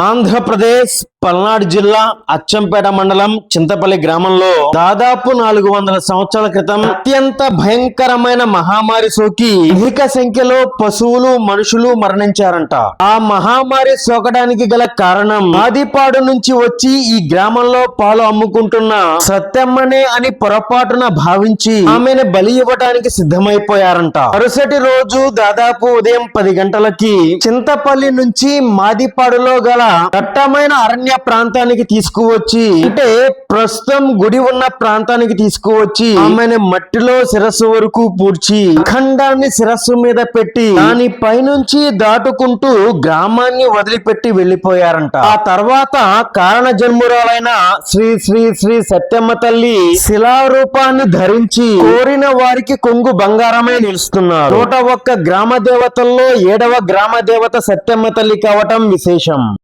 ఆంధ్రప్రదేశ్ పల్నాడు జిల్లా అచ్చంపేట మండలం చింతపల్లి గ్రామంలో దాదాపు నాలుగు వందల సంవత్సరాల క్రితం అత్యంత భయంకరమైన మహామారి సోకి అధిక సంఖ్యలో పశువులు మనుషులు మరణించారంట. ఆ మహామారి సోకడానికి గల కారణం ఆదిపాడు నుంచి వచ్చి ఈ గ్రామంలో పాలు అమ్ముకుంటున్న సత్యమ్మనే అని పొరపాటున భావించి ఆమెను బలి ఇవ్వడానికి సిద్ధమైపోయారంట. మరుసటి రోజు దాదాపు ఉదయం పది గంటలకి చింతపల్లి నుంచి మాదిపాడులో గల దట్టమైన అరణ్య ప్రాంతానికి తీసుకువచ్చి అంటే ప్రస్తుతం గుడి ఉన్న ప్రాంతానికి తీసుకువచ్చి ఆమెను మట్టిలో శిరస్సు వరకు పూడ్చి ఖండాన్ని శిరస్సు మీద పెట్టి దాని పైనుంచి దాటుకుంటూ గ్రామాన్ని వదిలిపెట్టి వెళ్ళిపోయారంట ఆ తర్వాత కారణ జన్మురాలైన శ్రీ శ్రీ శ్రీ సత్యమ్మ తల్లి శిలారూపాన్ని ధరించి కోరిన వారికి కొంగు బంగారమే నిలుస్తున్నారు. నూట ఒక్క గ్రామ దేవతల్లో ఏడవ గ్రామ దేవత సత్యమ్మ తల్లి కావటం విశేషం.